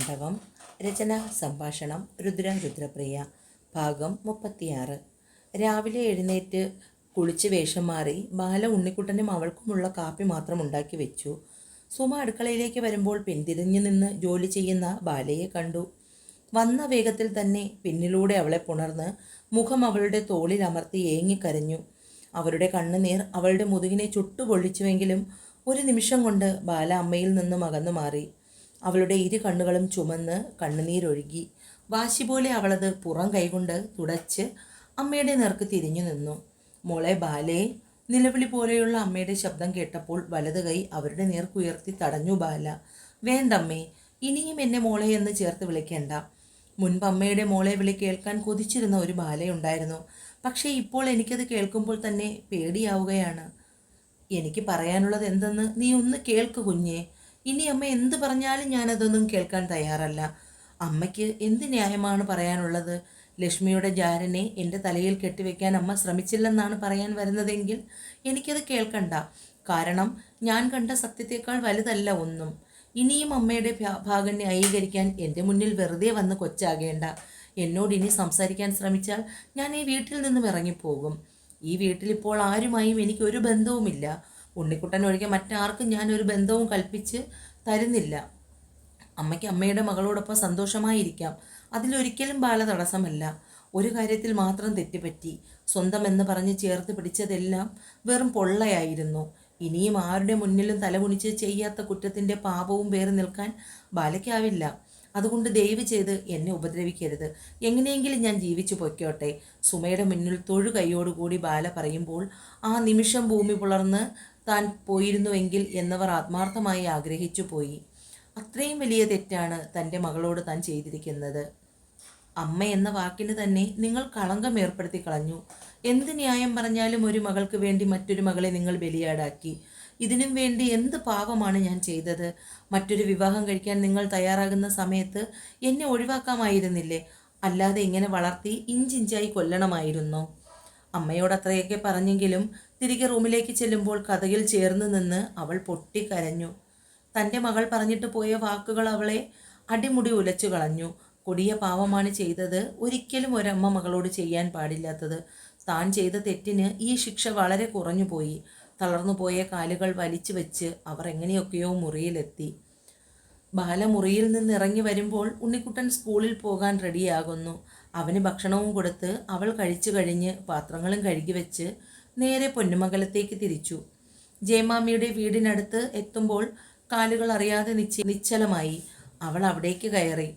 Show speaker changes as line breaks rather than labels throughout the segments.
താണ്ഡവം രചന സംഭാഷണം രുദ്ര രുദ്രപ്രിയ ഭാഗം മുപ്പത്തിയാറ്. രാവിലെ എഴുന്നേറ്റ് കുളിച്ച് വേഷം മാറി ബാല ഉണ്ണിക്കുട്ടനും അവൾക്കുമുള്ള കാപ്പി മാത്രം ഉണ്ടാക്കി വെച്ചു. സുമ അടുക്കളയിലേക്ക് വരുമ്പോൾ പിന്തിരിഞ്ഞു നിന്ന് ജോലി ചെയ്യുന്ന ബാലയെ കണ്ടു. വന്ന വേഗത്തിൽ തന്നെ പിന്നിലൂടെ അവളെ പുണർന്ന് മുഖം അവളുടെ തോളിൽ അമർത്തി ഏങ്ങിക്കരഞ്ഞു അവരുടെ കണ്ണുനീർ അവളുടെ മുതുകിനെ ചുട്ടുപൊള്ളിച്ചുവെങ്കിലും ഒരു നിമിഷം കൊണ്ട് ബാല അമ്മയിൽ നിന്നും അകന്നു മാറി. അവളുടെ ഇരു കണ്ണുകളും ചുമന്ന് കണ്ണുനീരൊഴുകി. വാശി പോലെ അവളത് പുറം കൈകൊണ്ട് തുടച്ച് അമ്മയുടെ നേർക്ക് തിരിഞ്ഞു നിന്നു. മോളെ ബാലേ നിലവിളി പോലെയുള്ള അമ്മയുടെ ശബ്ദം കേട്ടപ്പോൾ വലത് കൈ അവരുടെ നേർക്കുയർത്തി തടഞ്ഞു ബാല. വേണ്ടമ്മേ ഇനിയും എന്നെ മോളെ എന്ന് ചേർത്ത് വിളിക്കേണ്ട. മുൻപ് അമ്മയുടെ മോളെ വിളി കേൾക്കാൻ കൊതിച്ചിരുന്ന ഒരു ബാലയുണ്ടായിരുന്നു പക്ഷേ ഇപ്പോൾ എനിക്കത് കേൾക്കുമ്പോൾ തന്നെ പേടിയാവുകയാണ്. എനിക്ക് പറയാനുള്ളത് എന്തെന്ന് നീ ഒന്ന് കേൾക്ക് കുഞ്ഞേ. ഇനി അമ്മ എന്ത് പറഞ്ഞാലും ഞാനതൊന്നും കേൾക്കാൻ തയ്യാറല്ല. അമ്മയ്ക്ക് എന്ത് ന്യായമാണ് പറയാനുള്ളത്? ലക്ഷ്മിയുടെ ജാരനെ എന്റെ തലയിൽ കെട്ടിവെക്കാൻ അമ്മ ശ്രമിച്ചില്ലെന്നാണ് പറയാൻ വരുന്നതെങ്കിൽ എനിക്കത് കേൾക്കണ്ട. കാരണം ഞാൻ കണ്ട സത്യത്തേക്കാൾ വലുതല്ല ഒന്നും. ഇനിയും അമ്മയുടെ ഭാഗനെ ഭാഗം ന്യായീകരിക്കാൻ എന്റെ മുന്നിൽ വെറുതെ വന്ന് കൊച്ചാകേണ്ട. എന്നോട് ഇനി സംസാരിക്കാൻ ശ്രമിച്ചാൽ ഞാൻ ഈ വീട്ടിൽ നിന്നും ഇറങ്ങിപ്പോകും. ഈ വീട്ടിൽ ഇപ്പോൾ ആരുമായും എനിക്ക് ഒരു ബന്ധവുമില്ല. ഉണ്ണിക്കുട്ടൻ ഒഴികെ മറ്റാർക്കും ഞാനൊരു ബന്ധവും കൽപ്പിച്ച് തരുന്നില്ല. അമ്മയ്ക്ക് അമ്മയുടെ മകളോടൊപ്പം സന്തോഷമായിരിക്കാം. അതിലൊരിക്കലും ബാല തടസ്സമല്ല. ഒരു കാര്യത്തിൽ മാത്രം തെറ്റുപറ്റി സ്വന്തം എന്ന് പറഞ്ഞ് ചേർത്ത് പിടിച്ചതെല്ലാം വെറും പൊള്ളയായിരുന്നു. ഇനിയും ആരുടെ മുന്നിലും തലകുണിച്ച് ചെയ്യാത്ത കുറ്റത്തിന്റെ പാപവും പേറി നിൽക്കാൻ ബാലയ്ക്കാവില്ല. അതുകൊണ്ട് ദയവ് ചെയ്ത് എന്നെ ഉപദ്രവിക്കരുത്. എങ്ങനെയെങ്കിലും ഞാൻ ജീവിച്ചു പൊയ്ക്കോട്ടെ. സുമയുടെ മുന്നിൽ തൊഴു കൈയോടുകൂടി ബാല പറയുമ്പോൾ ആ നിമിഷം ഭൂമി പുലർന്ന് താൻ പോയിരുന്നുവെങ്കിൽ എന്നവർ ആത്മാർത്ഥമായി ആഗ്രഹിച്ചു പോയി. അത്രയും വലിയ തെറ്റാണ് തന്റെ മകളോട് താൻ ചെയ്തിരിക്കുന്നത്. അമ്മ എന്ന വാക്കിന് തന്നെ നിങ്ങൾ കളങ്കം ഏർപ്പെടുത്തി കളഞ്ഞു. എന്ത് ന്യായം പറഞ്ഞാലും ഒരു മകൾക്ക് വേണ്ടി മറ്റൊരു മകളെ നിങ്ങൾ ബലിയാടാക്കി. ഇതിനും വേണ്ടി എന്ത് പാപമാണ് ഞാൻ ചെയ്തത്? മറ്റൊരു വിവാഹം കഴിക്കാൻ നിങ്ങൾ തയ്യാറാകുന്ന സമയത്ത് എന്നെ ഒഴിവാക്കാമായിരുന്നില്ലേ? അല്ലാതെ ഇങ്ങനെ വളർത്തി ഇഞ്ചിഞ്ചായി കൊല്ലണമായിരുന്നോ. അമ്മയോട് അത്രയൊക്കെ പറഞ്ഞെങ്കിലും തിരികെ റൂമിലേക്ക് ചെല്ലുമ്പോൾ കഥയിൽ ചേർന്ന് നിന്ന് അവൾ പൊട്ടിക്കരഞ്ഞു തന്റെ മകൾ പറഞ്ഞിട്ട് പോയ വാക്കുകൾ അവളെ അടിമുടി ഉലച്ചു കളഞ്ഞു. കൊടിയ പാവമാണ് ചെയ്തത്. ഒരിക്കലും ഒരമ്മ മകളോട് ചെയ്യാൻ പാടില്ലാത്തത്. താൻ ചെയ്ത തെറ്റിന് ഈ ശിക്ഷ വളരെ കുറഞ്ഞു പോയി. തളർന്നു പോയ കാലുകൾ വലിച്ചു വെച്ച് അവർ എങ്ങനെയൊക്കെയോ മുറിയിലെത്തി. ബാല മുറിയിൽ നിന്ന് ഇറങ്ങി വരുമ്പോൾ ഉണ്ണിക്കുട്ടൻ സ്കൂളിൽ പോകാൻ റെഡിയാകുന്നു. അവന് ഭക്ഷണവും കൊടുത്ത് അവൾ കഴിച്ചു കഴിഞ്ഞ് പാത്രങ്ങളും കഴുകി വെച്ച് നേരെ പൊന്നുമംഗലത്തേക്ക് തിരിച്ചു. ജയമാമിയുടെ വീടിനടുത്ത് എത്തുമ്പോൾ കാലുകൾ അറിയാതെ നിശ്ച നിശ്ചലമായി അവൾ അവിടേക്ക് കയറി.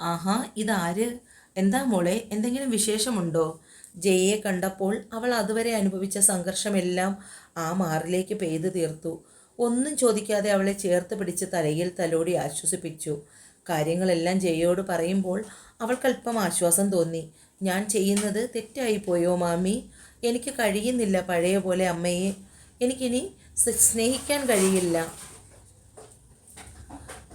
ആഹാ ഇതാര്? എന്താ മോളെ എന്തെങ്കിലും വിശേഷമുണ്ടോ? ജയയെ കണ്ടപ്പോൾ അവൾ അതുവരെ അനുഭവിച്ച സംഘർഷമെല്ലാം ആ മാറിലേക്ക് പെയ്തു തീർത്തു. ഒന്നും ചോദിക്കാതെ അവളെ ചേർത്ത് പിടിച്ച് തലയിൽ തലോടി ആശ്വസിപ്പിച്ചു. കാര്യങ്ങളെല്ലാം ജയയോട് പറയുമ്പോൾ അവൾക്കല്പം ആശ്വാസം തോന്നി. ഞാൻ ചെയ്യുന്നത് തെറ്റായി പോയോ മാമി? എനിക്ക് കഴിയുന്നില്ല പഴയ പോലെ അമ്മയെ. എനിക്കിനി സ്നേഹിക്കാൻ കഴിയില്ല.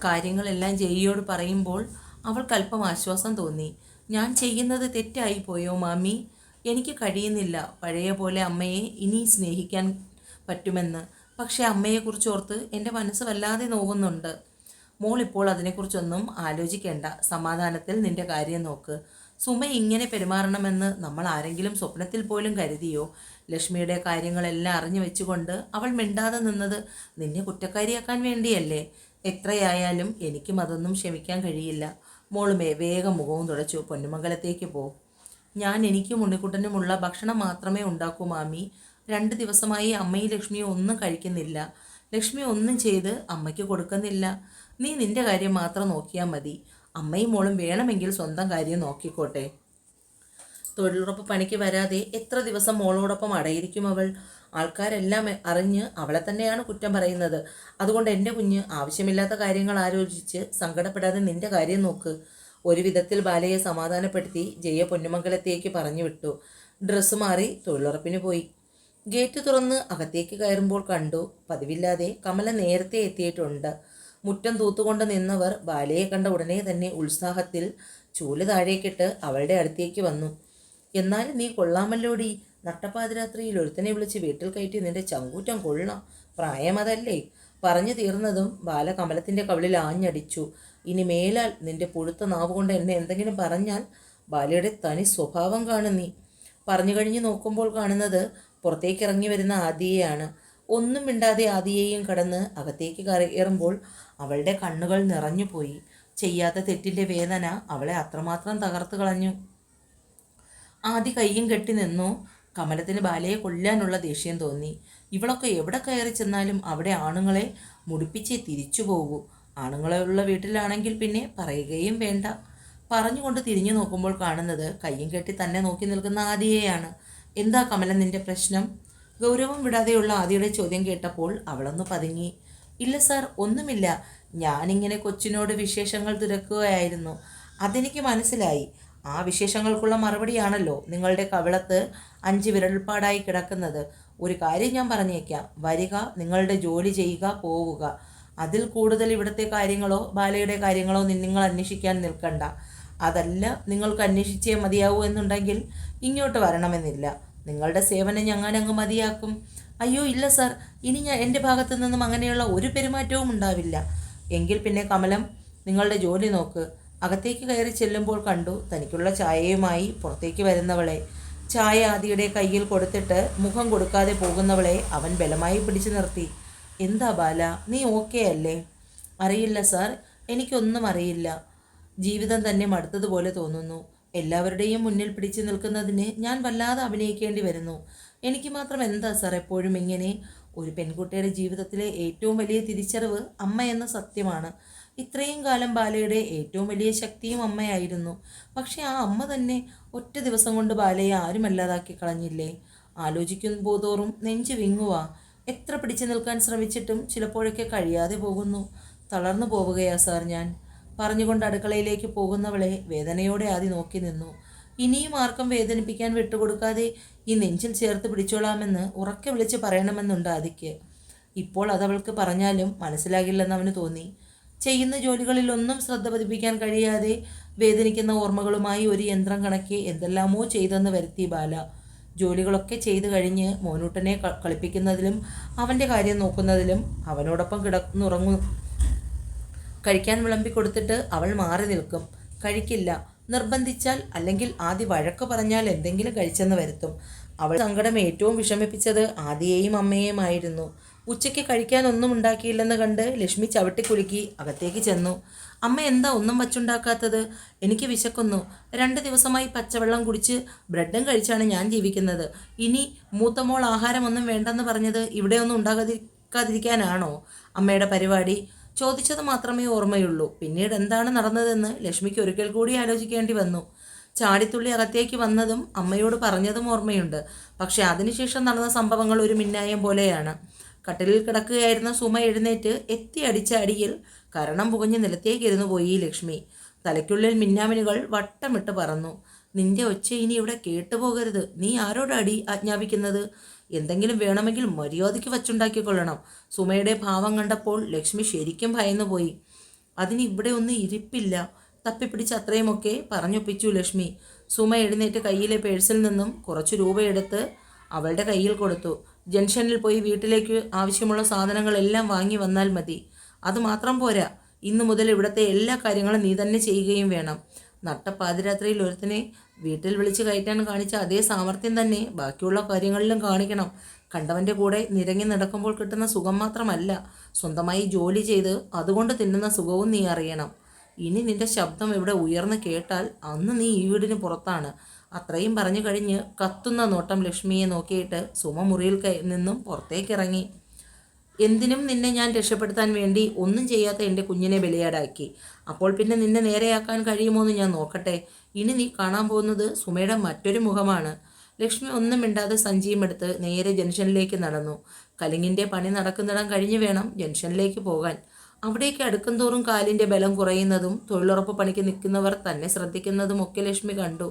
കാര്യങ്ങളെല്ലാം ജയിയോട് പറയുമ്പോൾ അവൾക്ക് അല്പം ആശ്വാസം തോന്നി. ഞാൻ ചെയ്യുന്നത് തെറ്റായി പോയോ മാമി? എനിക്ക് കഴിയുന്നില്ല പഴയ പോലെ അമ്മയെ ഇനി സ്നേഹിക്കാൻ പറ്റുമെന്ന്. പക്ഷേ അമ്മയെക്കുറിച്ച് ഓർത്ത് എന്റെ മനസ്സ് വല്ലാതെ നോവുന്നുണ്ട്. മോൾ ഇപ്പോൾ അതിനെക്കുറിച്ചൊന്നും ആലോചിക്കേണ്ട. സമാധാനത്തിൽ നിന്റെ കാര്യം നോക്ക്. സുമ ഇങ്ങനെ പെരുമാറണമെന്ന് നമ്മൾ ആരെങ്കിലും സ്വപ്നത്തിൽ പോലും കരുതിയോ? ലക്ഷ്മിയുടെ കാര്യങ്ങളെല്ലാം അറിഞ്ഞു വെച്ചുകൊണ്ട് അവൾ മിണ്ടാതെ നിന്നത് നിന്നെ കുറ്റക്കാരിയാക്കാൻ വേണ്ടിയല്ലേ? എത്രയായാലും എനിക്കും അതൊന്നും ക്ഷമിക്കാൻ കഴിയില്ല. മോളുമേ വേഗം മുഖവും തുടച്ചു. പൊന്നുമംഗലത്തേക്ക് പോ. ഞാൻ എനിക്കും ഉണ്ണിക്കുട്ടനുമുള്ള ഭക്ഷണം മാത്രമേ ഉണ്ടാക്കൂ മാമി. രണ്ട് ദിവസമായി അമ്മയും ലക്ഷ്മിയും ഒന്നും കഴിക്കുന്നില്ല. ലക്ഷ്മി ഒന്നും ചെയ്ത് അമ്മയ്ക്ക് കൊടുക്കുന്നില്ല. നീ നിന്റെ കാര്യം മാത്രം നോക്കിയാൽ മതി. അമ്മയും മോളും വേണമെങ്കിൽ സ്വന്തം കാര്യം നോക്കിക്കോട്ടെ. തൊഴിലുറപ്പ് പണിക്ക് വരാതെ എത്ര ദിവസം മോളോടൊപ്പം അടയിരിക്കും അവൾ? ആൾക്കാരെല്ലാം അറിഞ്ഞ് അവളെ തന്നെയാണ് കുറ്റം പറയുന്നത്. അതുകൊണ്ട് എന്റെ കുഞ്ഞ് ആവശ്യമില്ലാത്ത കാര്യങ്ങൾ ആലോചിച്ച് സങ്കടപ്പെടാതെ നിന്റെ കാര്യം നോക്ക്. ഒരു വിധത്തിൽ ബാലയെ സമാധാനപ്പെടുത്തി ജയ പൊന്നുമംഗലത്തേക്ക് പറഞ്ഞു വിട്ടു. ഡ്രസ്സ് മാറി തൊഴിലുറപ്പിന് പോയി. ഗേറ്റ് തുറന്ന് അകത്തേക്ക് കയറുമ്പോൾ കണ്ടു പതിവില്ലാതെ കമല നേരത്തെ എത്തിയിട്ടുണ്ട്. മുറ്റം തൂത്തുകൊണ്ട് നിന്നവർ ബാലയെ കണ്ട ഉടനെ തന്നെ ഉത്സാഹത്തിൽ ചൂൽ താഴേക്കിട്ട് അവളുടെ അടുത്തേക്ക് വന്നു. എന്നാൽ നീ കൊള്ളാമല്ലോടി? നട്ടപ്പാതിരാത്രിയിൽ ഒരുത്തനെ വിളിച്ച് വീട്ടിൽ കയറ്റി നിന്റെ ചങ്കൂറ്റം കൊള്ളണം. പ്രായമതല്ലേ പറഞ്ഞു തീർന്നതും ബാല കമലത്തിന്റെ കവിളിൽ ആഞ്ഞടിച്ചു. ഇനി മേലാൽ നിന്റെ പുഴുത്ത നാവ് കൊണ്ട് എന്നെ എന്തെങ്കിലും പറഞ്ഞാൽ ബാലയുടെ തനി സ്വഭാവം കാണും നീ. പറഞ്ഞു കഴിഞ്ഞ് നോക്കുമ്പോൾ കാണുന്നത് പുറത്തേക്ക് ഇറങ്ങി വരുന്ന ആദിയെയാണ്. ഒന്നും മിണ്ടാതെ ആദിയെയും കടന്ന് അകത്തേക്ക് കയറുമ്പോൾ അവളുടെ കണ്ണുകൾ നിറഞ്ഞുപോയി ചെയ്യാത്ത തെറ്റിന്റെ വേദന അവളെ അത്രമാത്രം തകർത്ത് കളഞ്ഞു. ആദ്യ കയ്യും കെട്ടി നിന്നു. കമലത്തിന് ബാലയെ കൊല്ലാനുള്ള ദേഷ്യം തോന്നി. ഇവളൊക്കെ എവിടെ കയറി ചെന്നാലും അവിടെ ആണുങ്ങളെ മുടിപ്പിച്ചേ തിരിച്ചു പോകൂ. ആണുങ്ങളുള്ള വീട്ടിലാണെങ്കിൽ പിന്നെ പറയുകയും വേണ്ട. പറഞ്ഞുകൊണ്ട് തിരിഞ്ഞു നോക്കുമ്പോൾ കാണുന്നത് കയ്യും കെട്ടി തന്നെ നോക്കി നിൽക്കുന്ന ആദിയെയാണ്. എന്താ കമല നിന്റെ പ്രശ്നം? ഗൗരവം വിടാതെയുള്ള ആദിയുടെ ചോദ്യം കേട്ടപ്പോൾ അവളൊന്ന് പതുങ്ങി. ഇല്ല സാർ ഒന്നുമില്ല. ഞാനിങ്ങനെ കൊച്ചിനോട് വിശേഷങ്ങൾ തിരക്കുകയായിരുന്നു. അതെനിക്ക് മനസ്സിലായി. ആ വിശേഷങ്ങൾക്കുള്ള മറുപടിയാണല്ലോ നിങ്ങളുടെ കവിളത്ത് അഞ്ച് വിരൽപ്പാടായി കിടക്കുന്നത്. ഒരു കാര്യം ഞാൻ പറഞ്ഞേക്കാം. വരിക നിങ്ങളുടെ ജോലി ചെയ്യുക പോവുക. അതിൽ കൂടുതൽ ഇവിടുത്തെ കാര്യങ്ങളോ ബാലയുടെ കാര്യങ്ങളോ നിങ്ങൾ അന്വേഷിക്കാൻ നിൽക്കണ്ട. അതല്ല നിങ്ങൾക്ക് അന്വേഷിച്ചേ മതിയാവൂ എന്നുണ്ടെങ്കിൽ ഇങ്ങോട്ട് വരണമെന്നില്ല. നിങ്ങളുടെ സേവനം ഞങ്ങനങ്ങ് മതിയാക്കും. അയ്യോ ഇല്ല സാർ. ഇനി ഞാൻ എന്റെ ഭാഗത്തു നിന്നും അങ്ങനെയുള്ള ഒരു പെരുമാറ്റവും ഉണ്ടാവില്ല. എങ്കിൽ പിന്നെ കമലം നിങ്ങളുടെ ജോലി നോക്ക്. അകത്തേക്ക് കയറി ചെല്ലുമ്പോൾ കണ്ടു തനിക്കുള്ള ചായയുമായി പുറത്തേക്ക് വരുന്നവളെ. ചായ ആദിയുടെ കയ്യിൽ കൊടുത്തിട്ട് മുഖം കൊടുക്കാതെ പോകുന്നവളെ അവൻ ബലമായി പിടിച്ചു നിർത്തി. എന്താ ബാല നീ ഓക്കെ അല്ലേ? അറിയില്ല സാർ. എനിക്കൊന്നും അറിയില്ല. ജീവിതം തന്നെ മടുത്തതുപോലെ തോന്നുന്നു. എല്ലാവരുടെയും മുന്നിൽ പിടിച്ചു നിൽക്കുന്നതിന് ഞാൻ വല്ലാതെ അഭിനയിക്കേണ്ടി വരുന്നു. എനിക്ക് മാത്രം എന്താ സാർ എപ്പോഴും ഇങ്ങനെ ഒരു പെൺകുട്ടിയുടെ ജീവിതത്തിലെ ഏറ്റവും വലിയ തിരിച്ചറിവ് അമ്മ എന്ന സത്യമാണ്. ഇത്രയും കാലം ബാലയുടെ ഏറ്റവും വലിയ ശക്തിയും അമ്മയായിരുന്നു. പക്ഷെ ആ അമ്മ തന്നെ ഒറ്റ ദിവസം കൊണ്ട് ബാലയെ ആരുമല്ലാതാക്കി കളഞ്ഞില്ലേ? ആലോചിക്കുമ്പോൾ തോറും നെഞ്ചു വിങ്ങുവാ. എത്ര പിടിച്ചു നിൽക്കാൻ ശ്രമിച്ചിട്ടും ചിലപ്പോഴൊക്കെ കഴിയാതെ പോകുന്നു. തളർന്നു പോവുകയാ സാർ ഞാൻ. പറഞ്ഞുകൊണ്ട് അടുക്കളയിലേക്ക് പോകുന്നവളെ വേദനയോടെ ആദ്യം നോക്കി നിന്നു. ഇനിയും ആർക്കും വേദനിപ്പിക്കാൻ വിട്ടുകൊടുക്കാതെ ഈ നെഞ്ചിൽ ചേർത്ത് പിടിച്ചോളാമെന്ന് ഉറക്കെ വിളിച്ച് പറയണമെന്നുണ്ട് ആദിക്ക്. ഇപ്പോൾ അതവൾക്ക് പറഞ്ഞാലും മനസ്സിലാകില്ലെന്ന് അവന് തോന്നി. ചെയ്യുന്ന ജോലികളിൽ ഒന്നും ശ്രദ്ധ പതിപ്പിക്കാൻ കഴിയാതെ വേദനിക്കുന്ന ഓർമ്മകളുമായി ഒരു യന്ത്രം കണക്കി എന്തെല്ലാമോ ചെയ്തെന്ന് വരുത്തി ബാല. ജോലികളൊക്കെ ചെയ്തു കഴിഞ്ഞ് മോനൂട്ടനെ കളിപ്പിക്കുന്നതിലും അവന്റെ കാര്യം നോക്കുന്നതിലും അവനോടൊപ്പം കിടന്നുറങ്ങും. കഴിക്കാൻ വിളമ്പി കൊടുത്തിട്ട് അവൾ മാറി നിൽക്കും. കഴിക്കില്ല. നിർബന്ധിച്ചാൽ അല്ലെങ്കിൽ ആദ്യ വഴക്ക് പറഞ്ഞാൽ എന്തെങ്കിലും കഴിച്ചെന്ന് വരുത്തും. അവൾ സങ്കടം ഏറ്റവും വിഷമിപ്പിച്ചത് ആദിയെയും അമ്മയെയുമായിരുന്നു. ഉച്ചയ്ക്ക് കഴിക്കാൻ ഒന്നും ഉണ്ടാക്കിയില്ലെന്ന് കണ്ട് ലക്ഷ്മി ചവിട്ടിക്കുലുക്കി അകത്തേക്ക് ചെന്നു. അമ്മ എന്താ ഒന്നും വച്ചുണ്ടാക്കാത്തത്? എനിക്ക് വിശക്കുന്നു. രണ്ട് ദിവസമായി പച്ചവെള്ളം കുടിച്ച് ബ്രെഡും കഴിച്ചാണ് ഞാൻ ജീവിക്കുന്നത്. ഇനി മൂത്തമോൾ ആഹാരമൊന്നും വേണ്ടെന്ന് പറഞ്ഞത് ഇവിടെ ഒന്നും ഉണ്ടാകാതിരിക്കാനാണോ അമ്മയുടെ പരിപാടി ചോദിച്ചത് മാത്രമേ ഓർമ്മയുള്ളൂ. പിന്നീട് എന്താണ് നടന്നതെന്ന് ലക്ഷ്മിക്ക് ഒരിക്കൽ കൂടി ആലോചിക്കേണ്ടി വന്നു. ചാടിത്തുള്ളി അകത്തേക്ക് വന്നതും അമ്മയോട് പറഞ്ഞതും ഓർമ്മയുണ്ട്. പക്ഷേ അതിനുശേഷം നടന്ന സംഭവങ്ങൾ ഒരു മിന്നായം പോലെയാണ്. കട്ടിലിൽ കിടക്കുകയായിരുന്ന സുമ എഴുന്നേറ്റ് എത്തി അടിച്ച അടിയിൽ കരണം പുകഞ്ഞ് നിലത്തേക്ക് ഇരുന്നു പോയി ലക്ഷ്മി. തലയ്ക്കുള്ളിൽ മിന്നാമിനുകൾ വട്ടമിട്ട് പറന്നു. നിന്റെ ഒച്ച ഇനി ഇവിടെ കേട്ടുപോകരുത് നീ ആരോട് അടി ആജ്ഞാപിക്കുന്നത്? എന്തെങ്കിലും വേണമെങ്കിൽ മര്യാദയ്ക്ക് വച്ചുണ്ടാക്കിക്കൊള്ളണം. സുമയുടെ ഭാവം കണ്ടപ്പോൾ ലക്ഷ്മി ശരിക്കും ഭയന്നുപോയി. അതിന് ഇവിടെ ഒന്നും ഇരിപ്പില്ല. തപ്പിപ്പിടിച്ച് അത്രയുമൊക്കെ പറഞ്ഞൊപ്പിച്ചു ലക്ഷ്മി. സുമ എഴുന്നേറ്റ് കയ്യിലെ പേഴ്സിൽ നിന്നും കുറച്ച് രൂപയെടുത്ത് അവളുടെ കയ്യിൽ കൊടുത്തു. ജംഗ്ഷനിൽ പോയി വീട്ടിലേക്ക് ആവശ്യമുള്ള സാധനങ്ങളെല്ലാം വാങ്ങി വന്നാൽ മതി. അതുമാത്രം പോരാ. ഇന്നു മുതൽ ഇവിടുത്തെ എല്ലാ കാര്യങ്ങളും നീ തന്നെ ചെയ്യുകയും വേണം. നട്ട പാതിരാത്രിയിൽ ഒരുത്തിനെ വീട്ടിൽ വിളിച്ച് കയറ്റാൻ കാണിച്ച അതേ സാമർഥ്യം തന്നെ ബാക്കിയുള്ള കാര്യങ്ങളിലും കാണിക്കണം. കണ്ടവന്റെ കൂടെ നിരങ്ങി നടക്കുമ്പോൾ കിട്ടുന്ന സുഖം മാത്രമല്ല സ്വന്തമായി ജോലി ചെയ്ത് അതുകൊണ്ട് തിന്നുന്ന സുഖവും നീ അറിയണം. ഇനി നിന്റെ ശബ്ദം ഇവിടെ ഉയർന്ന് കേട്ടാൽ അന്ന് നീ ഈ വീടിന് പുറത്താണ്. അത്രയും പറഞ്ഞു കഴിഞ്ഞ് കത്തുന്ന നോട്ടം ലക്ഷ്മിയെ നോക്കിയിട്ട് സുമ മുറിയിൽ നിന്നും പുറത്തേക്കിറങ്ങി. എന്തിനും നിന്നെ ഞാൻ രക്ഷപ്പെടുത്താൻ വേണ്ടി ഒന്നും ചെയ്യാത്ത എന്റെ കുഞ്ഞിനെ ബലിയാടാക്കി. അപ്പോൾ പിന്നെ നിന്നെ നേരെയാക്കാൻ കഴിയുമോ എന്ന് ഞാൻ നോക്കട്ടെ. ഇനി നീ കാണാൻ പോകുന്നത് സുമയുടെ മറ്റൊരു മുഖമാണ്. ലക്ഷ്മി ഒന്നും മിണ്ടാതെ സഞ്ചിയും എടുത്ത് നേരെ ജംഗ്ഷനിലേക്ക് നടന്നു. കലിങ്ങിന്റെ പണി നടക്കുന്നിടം കഴിഞ്ഞ് വേണം ജംഗ്ഷനിലേക്ക് പോകാൻ. അവിടേക്ക് അടുക്കും തോറും കാലിന്റെ ബലം കുറയുന്നതും തൊഴിലുറപ്പ് പണിക്ക് നിൽക്കുന്നവർ തന്നെ ശ്രദ്ധിക്കുന്നതും ഒക്കെ ലക്ഷ്മി കണ്ടു.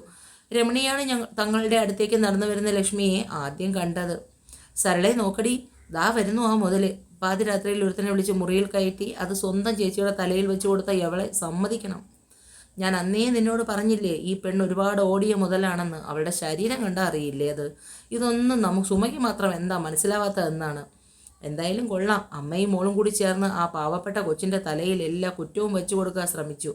രമണിയാണ് ഞങ്ങൾ തങ്ങളുടെ അടുത്തേക്ക് നടന്നു വരുന്ന ലക്ഷ്മിയെ ആദ്യം കണ്ടത്. സരളെ നോക്കടി ദാ വരുന്നു ആ മുതൽ. പാതിരാത്രിയിൽ ഒരുത്തനെ വിളിച്ച് മുറിയിൽ കയറ്റി അത് സ്വന്തം ചേച്ചിയുടെ തലയിൽ വെച്ച് കൊടുത്ത അവളെ സമ്മതിക്കണം. ഞാൻ അന്നേ നിന്നോട് പറഞ്ഞില്ലേ ഈ പെണ്ണ് ഒരുപാട് ഓടിയ മുതലാണെന്ന്. അവളുടെ ശരീരം കണ്ടാൽ അറിയില്ലേ അത്? ഇതൊന്നും നമുക്ക് സുമയ്ക്ക് മാത്രം എന്താ മനസ്സിലാവാത്തതെന്നാണ് എന്തായാലും കൊള്ളാം. അമ്മയും മോളും കൂടി ചേർന്ന് ആ പാവപ്പെട്ട കൊച്ചിന്റെ തലയിൽ എല്ലാ കുറ്റവും വെച്ചു കൊടുക്കാൻ ശ്രമിച്ചു.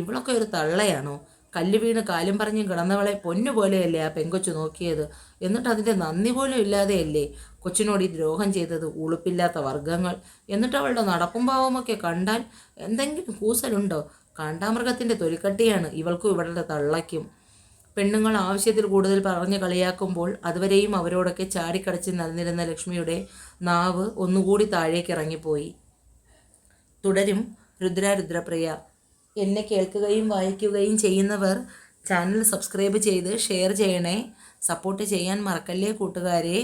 ഇവളൊക്കെ ഒരു തള്ളയാണോ? കല്ല് വീണ് കാലും പറഞ്ഞും കിടന്നവളെ പൊന്നുപോലെയല്ലേ ആ പെങ്കൊച്ചു നോക്കിയത്? എന്നിട്ട് അതിന്റെ നന്ദി പോലും ഇല്ലാതെയല്ലേ കൊച്ചിനോട് ഈ ദ്രോഹം ചെയ്തത് ഉളുപ്പില്ലാത്ത വർഗങ്ങൾ എന്നിട്ട് അവളുടെ നടപ്പും ഭാവമൊക്കെ കണ്ടാൽ എന്തെങ്കിലും കൂസലുണ്ടോ? കാണ്ടാമൃഗത്തിന്റെ തൊലിക്കട്ടിയാണ് ഇവൾക്കും ഇവളുടെ തള്ളയ്ക്കും. പെണ്ണുങ്ങൾ ആവശ്യത്തിൽ കൂടുതൽ പറഞ്ഞ് കളിയാക്കുമ്പോൾ അതുവരെയും അവരോടൊക്കെ ചാടിക്കടച്ച് നടന്നിരുന്ന ലക്ഷ്മിയുടെ നാവ് ഒന്നുകൂടി താഴേക്ക് ഇറങ്ങിപ്പോയി. തുടരും രുദ്ര രുദ്രപ്രിയ എന്നെ കേൾക്കുകയും വായിക്കുകയും ചെയ്യുന്നവർ ചാനൽ സബ്സ്ക്രൈബ് ചെയ്ത് ഷെയർ ചെയ്യണേ. സപ്പോർട്ട് ചെയ്യാൻ മറക്കല്ലേ കൂട്ടുകാരെ.